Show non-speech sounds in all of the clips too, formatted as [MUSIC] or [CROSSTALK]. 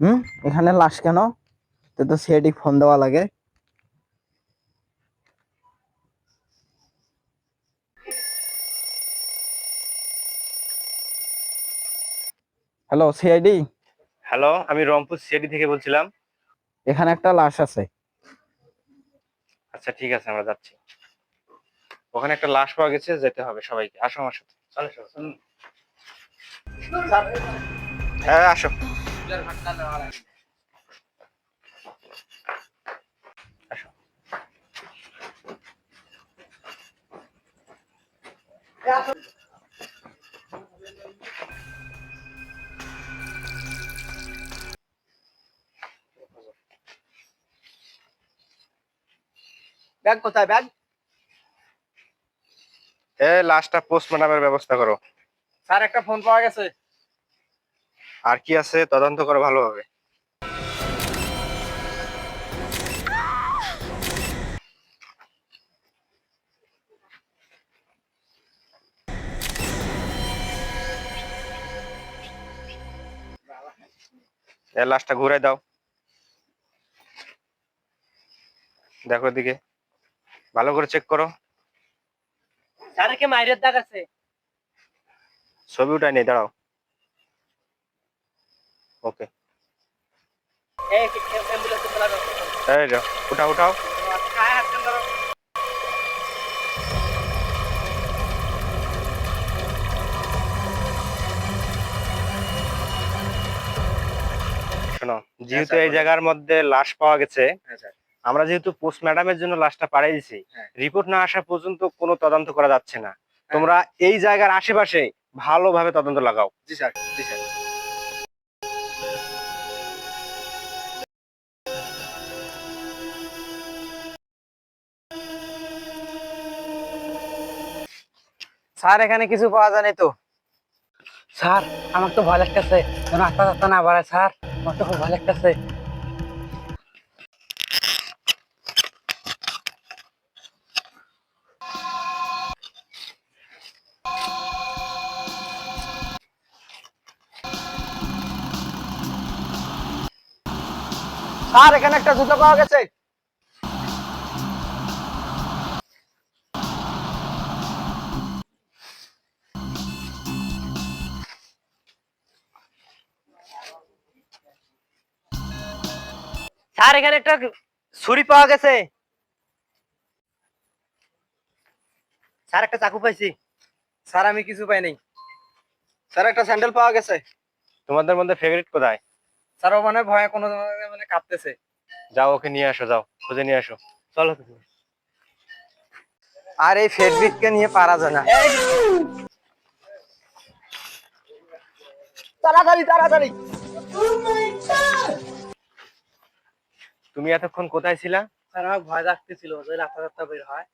হুম? এখানে লাশ কেন? তো তো সিআইডি ফোন দেওয়া লাগে। Hello CID? হ্যালো আমি রংপুর সিআইডি থেকে বলছিলাম। এখানে একটা লাশ আছে। আচ্ছা ঠিক আছে আমরা যাচ্ছি। ওখানে একটা লাশ পাওয়া গেছে যেতে হবে সবাইকে। আসো আমার সাথে। চলো চলো হ্যাঁ আসো। ব্যাগ কোথায় ব্যাগ? এ লাশটা পোস্টমর্টমের ব্যবস্থা করো। স্যার একটা ফোন পাওয়া গেছে। আর কি আছে তদন্ত করো ভালোভাবে। এ লাশটা ঘুরে দাও। দেখো দিকে ভালো করে চেক করো। মাইরের দাগ আছে। ছবি উঠাই নেই দাঁড়াও। ওকে। এই উঠাও উঠাও। হাত ধরো শোনো যেহেতু এই জায়গার মধ্যে লাশ পাওয়া গেছে আমরা যেহেতু পোস্ট ম্যাডামের জন্য লাশটা পাঠিয়ে দিছি হ্যাঁ। রিপোর্ট না আসা পর্যন্ত কোনো তদন্ত করা যাচ্ছে না। তোমরা এই জায়গার আশেপাশে ভালোভাবে তদন্ত লাগাও। জি স্যার জি স্যার। স্যার, এখানে কিছু পাওয়া যায়নি তো। স্যার, আমার তো ভয় লাগতেছে। যেন আস্তে আস্তে না বাড়ায়, স্যার। আমার তো খুব ভয় লাগতেছে। স্যার, এখানে একটা জুতো পাওয়া গেছে। স্যার এখানে একটা ছুরি পাওয়া গেছে। স্যার একটা চাকু পাইছি। স্যার আমি কিছু পাই নাই। স্যার একটা স্যান্ডেল পাওয়া গেছে। তোমাদের মধ্যে ফেভারিট কোথায়? স্যার ও মানে ভয়ে কোনো মানে কাঁপতেছে। যাও ওকে নিয়ে আসো যাও খুঁজে নিয়ে আসো। চলো। আর এই ফেডবিটকে নিয়ে পারা যায় না। তাড়াতাড়ি তাড়াতাড়ি। তুমি এতক্ষণ কোথায় ছিলা? স্যার আমার ভয় লাগতেছিল যে রাস্তা রাস্তা বের হয়।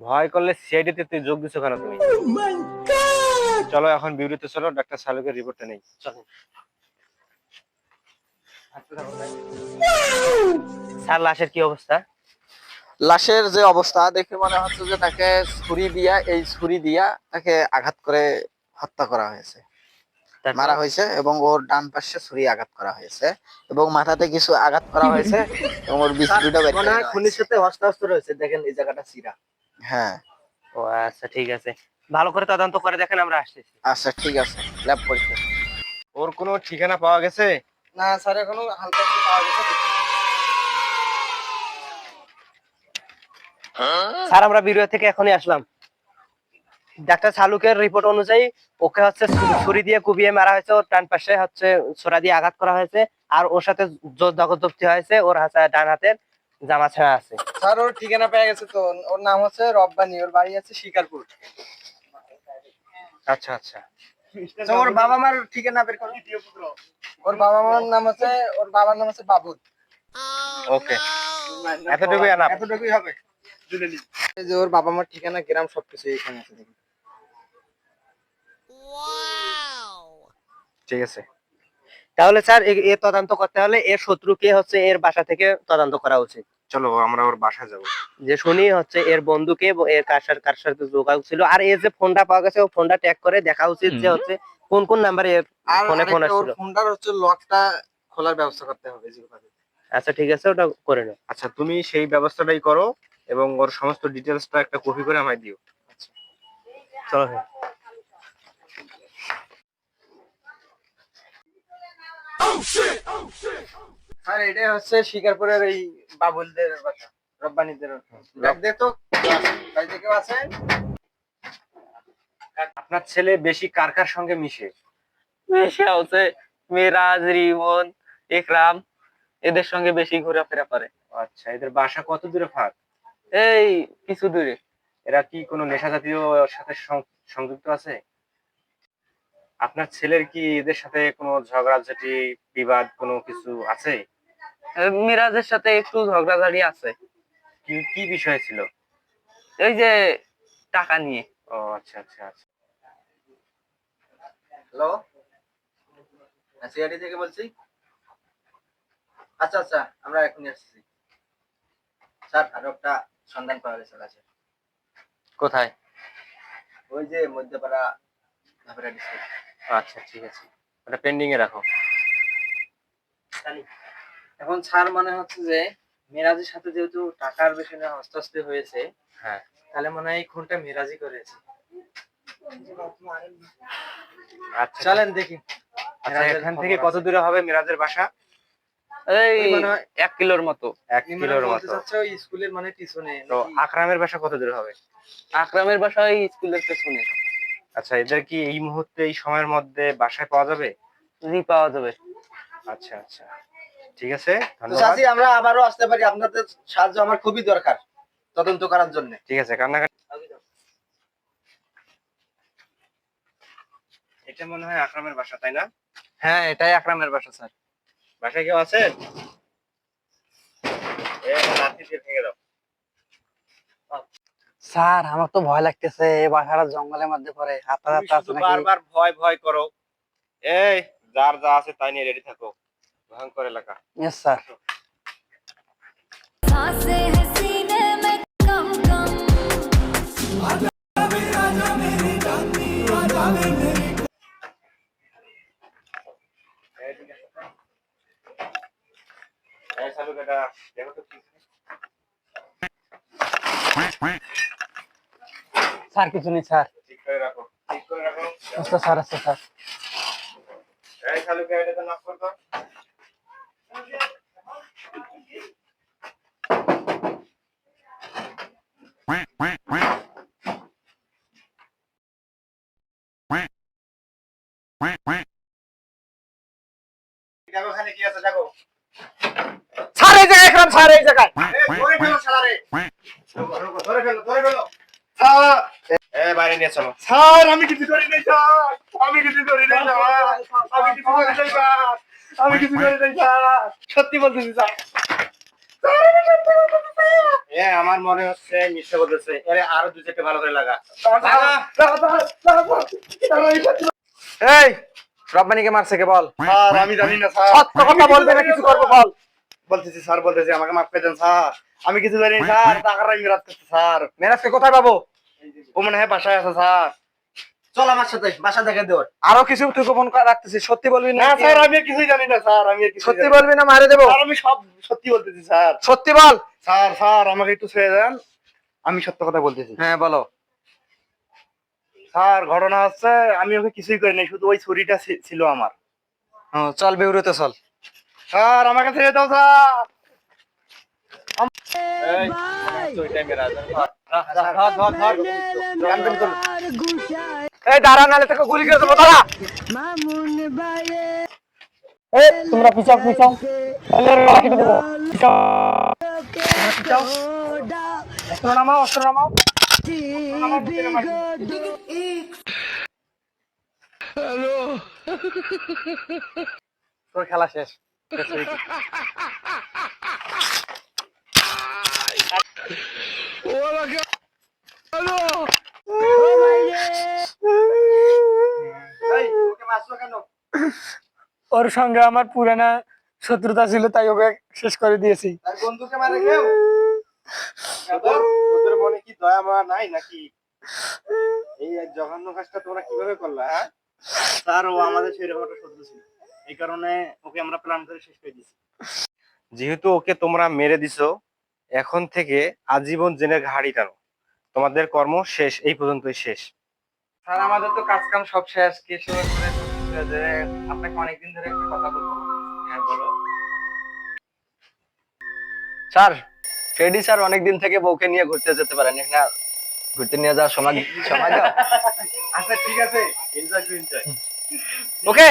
ভয় করলে সিআইডি তুই যোগ দিছো কেন তুমি? চলো এখন বিউটিতে চলো ডাক্তার সালুকের রিপোর্টটা নেই। স্যার লাশের কি অবস্থা? লাশের যে অবস্থা দেখে মনে হচ্ছে যে তাকে ছুরি দিয়া এই ছুরি দিয়া তাকে আঘাত করে হত্যা করা হয়েছে। মারা হয়েছে এবং ওর ডান পাশে ছুরি আঘাত করা হয়েছে এবং মাথাতে কিছু আঘাত করা হয়েছে [LAUGHS] এবং ওর বিস্কুটও বের করে হয়েছে। সাথে হস্ত হস্ত রয়েছে দেখেন এই জায়গাটা সিরা। হ্যাঁ। ও আচ্ছা ঠিক আছে। ভালো করে তদন্ত করে দেখেন আমরা আসতেছি। আচ্ছা ঠিক আছে। ল্যাব পরীক্ষা। ওর কোনো ঠিকানা পাওয়া গেছে? না স্যার এখনও হালকা একটু পাওয়া গেছে। স্যার আমরা বিরো থেকে এখনই আসলাম। ডাক্তার সালুকের রিপোর্ট অনুযায়ী ওকে হচ্ছে ছুরি- দিয়ে কুবিয়ে মারা হয়েছে ওর ডান পাশে হচ্ছে ছোরা দিয়ে আঘাত করা হয়েছে আর ওর সাথে জবরদস্তি হয়েছে ওর হাতে ডান হাতের জামা ছেঁড়া আছে। স্যার ওর ঠিকানা পেয়ে গেছে তো ওর নাম হচ্ছে রব্বানি ওর বাড়ি আছে শিকারপুর। আচ্ছা আচ্ছা। ওর বাবা মার ঠিকানা বের করো। ওর বাবা মার নাম হচ্ছে ওর বাবার নাম হচ্ছে বাবুল। ওকে। এতটুকুই আনাপ এতটুকুই হবে। এই যে ওর বাবা মার ঠিকানা গ্রাম সবকিছু এখানে আছে দেখুন। ঠিক আছে। তাহলে স্যার এ- তদন্ত করতে হলে এর শত্রুকে হচ্ছে এর বাসা থেকে তদন্ত করা উচিত। চলো আমরা ওর বাসায় যাব। যে শুনি হচ্ছে এর বন্ধুকে এর কার সাথে কার সাথে যোগাযোগ ছিল। আর এই যে ফোনটা পাওয়া গেছে ও ফোনটা ট্যাগ করে দেখা উচিত যে হচ্ছে কোন কোন নাম্বারে এর ফোনে ফোন আসছিল। ফোনটার হচ্ছে লকটা খোলার ব্যবস্থা করতে হবে যেভাবে আচ্ছা ঠিক আছে ওটা করে নাও। আচ্ছা তুমি সেই ব্যবস্থাটাই করো এবং ওর সমস্ত ডিটেলসটা একটা কপি করে আমায় দিও। চলো হ্যাঁ। স্যার এটাই হচ্ছে শিকারপুরের এই বাবুলদের বাসা রব্বানিদের দেখ বাড়িতে কেউ আছে? আপনার ছেলে বেশি কার কার সঙ্গে মিশে? বেশি হচ্ছে মেরাজ রিমন একরাম এদের সঙ্গে বেশি ঘোরাফেরা করে। আচ্ছা এদের বাসা কত দূরে ফাঁক? এই কিছু দূরে। এরা কি কোনো নেশা জাতীয় সাথে সং- সংযুক্ত আছে? আপনার ছেলের কি এদের সাথে কোনো ঝগড়াঝাটি বিবাদ কোনো কিছু আছে? মিরাজের সাথে একটু ঝগড়াঝাড়ি আছে। কি কি বিষয় ছিল? এই যে টাকা নিয়ে। ও আচ্ছা আচ্ছা আচ্ছা। হ্যালো? সিআইডি থেকে বলছি? আচ্ছা আচ্ছা আমরা এখনই আসছি। স্যার আরও একটা সন্ধান পাওয়া গেছে কাছে। কোথায়? ওই যে মধ্যপাড়া ধাপেরা ডিস্ট্রিক্ট আচ্ছা ঠিক আছে। ওটা পেন্ডিং এ রাখো। এখন স্যার মনে হচ্ছে যে মিরাজের সাথে যেহেতু টাকার বিষয়ে হস্তাস্তি হয়েছে হ্যাঁ। তাহলে মনে হয় এই খুনটা মিরাজই করেছে। আচ্ছা। চলেন দেখি। আচ্ছা এখান থেকে কত দূরে হবে মিরাজের বাসা? এই মনে এক কিলোর মতো এক কিলোর মতো। স্কুলের মানে পিছনে তো আকরামের বাসা কত দূরে হবে? আকরামের বাসা ওই স্কুলের পেছনে। আচ্ছা এদের কি এই মুহূর্তে এই সময়ের মধ্যে বাসায় পাওয়া যাবে? জি পাওয়া যাবে। আচ্ছা আচ্ছা। ঠিক আছে ধন্যবাদ। আমরা আবারও আসতে পারি। আপনাদের সাহায্য আমার খুবই দরকার তদন্ত করার জন্য। ঠিক আছে কান্নাকাটি এটা মনে হয় আকরামের বাসা তাই না? হ্যাঁ এটাই আকরামের বাসা স্যার। বাসায় কেউ আছে এ লাঠি দিয়ে ভেঙে দাও। স্যার আমার তো ভয় লাগতেছে এই বাসাটা জঙ্গলের মধ্যে পড়ে আপনারা তুমি তো আছে শুধু নাকি বারবার ভয় ভয় করো এই যার যা আছে তাই নিয়ে রেডি থাকো ভয়ঙ্কর এলাকা ইয়েস স্যার सांसें हैं सीने में कम कम এই চালু বেটা দেখো তো কি স্যার কিছু নেই স্যার। আচ্ছা স্যার আচ্ছা স্যার। এই চালু কে এটা নক করতো দেখো খালি কি আছে দেখো স্যার এই জায়গায় একরাম স্যার এই জায়গায় এই, ধরে ফেলো শালারে। ধরে ফেলো, ধরে ফেলো। স্যার, এ, বাইরে নিয়ে চলো। স্যার আমি কিছু করি নাই স্যার। আমি কিছু করি নাই স্যার। আমি কিছু করি নাই স্যার। আমি কিছু করি নাই স্যার। সত্যি বলতেছি স্যার। এ আমার মনে হচ্ছে মিথ্যে বলতেছে। এর আরও দু চারটে ভালো করে লাগা। এই রব্বানিকে মারছে কে বল? স্যার আমি জানি না স্যার। সত্য কথা বলবে না কিছু করব বল। বলতেছি স্যার বলতেছি আমাকে মাফ করে দেন স্যার। আমি কিছু জানি না স্যার। টাকার আমি রাত করছি স্যার। মেরাজকে কোথায় পাবো? ও মনে হয় বাসায় আছে স্যার। চল আমার সাথে বাসা দেখে দেওয়ার। আরও কিছু তুই গোপন করে রাখতেছিস সত্যি বলবি না স্যার আমি কিছুই জানি না স্যার আমি সত্যি বলবি না মারে দেবো। স্যার আমি সব সত্যি বলতেছি স্যার। সত্যি বল। স্যার স্যার আমাকে একটু ছেড়ে দেন। আমি সত্য কথা বলতেছি। হ্যাঁ বলো। স্যার ঘটনা হচ্ছে আমি ওকে কিছুই করি নাই শুধু ওই ছুরিটা ছিল আমার। চল বিউরিতে চল। স্যার আমাকে ছেড়ে দাও স্যার। তোমরা পিছাও পিছাও খেলা শেষ। এই, ওকে মারছো কেন? ওর সঙ্গে আমার পুরানা শত্রুতা ছিল তাই ওকে শেষ করে দিয়েছি। তার বন্ধুকে মারে কেউ? তোদের তোদের মনে কি দয়া মায়া নাই নাকি? এই এক জঘন্য কাজটা তোমরা কীভাবে করলা হ্যাঁ? স্যার ও আমাদের সেরকম একটা শত্রু ছিল। এই কারণে ওকে আমরা প্ল্যান করে শেষ করে দিছি যেহেতু ওকে তোমরা মেরে দিছো এখন থেকে আজীবন জেনের ঘাড়ি টানো। তোমাদের কর্ম শেষ এই পর্যন্তই শেষ। স্যার আমাদের তো কাজ কাম সব শেষ। যে আপনাকে অনেকদিন ধরে একটা কথা বলব হ্যাঁ বলো। স্যার ফ্রেডি স্যার অনেকদিন থেকে বউকে নিয়ে ঘুরতে যেতে পারেন। না ঘুরতে নিয়ে যাওয়ার সময় সময় দাও। আচ্ছা ঠিক আছে। Enjoy to enjoy okay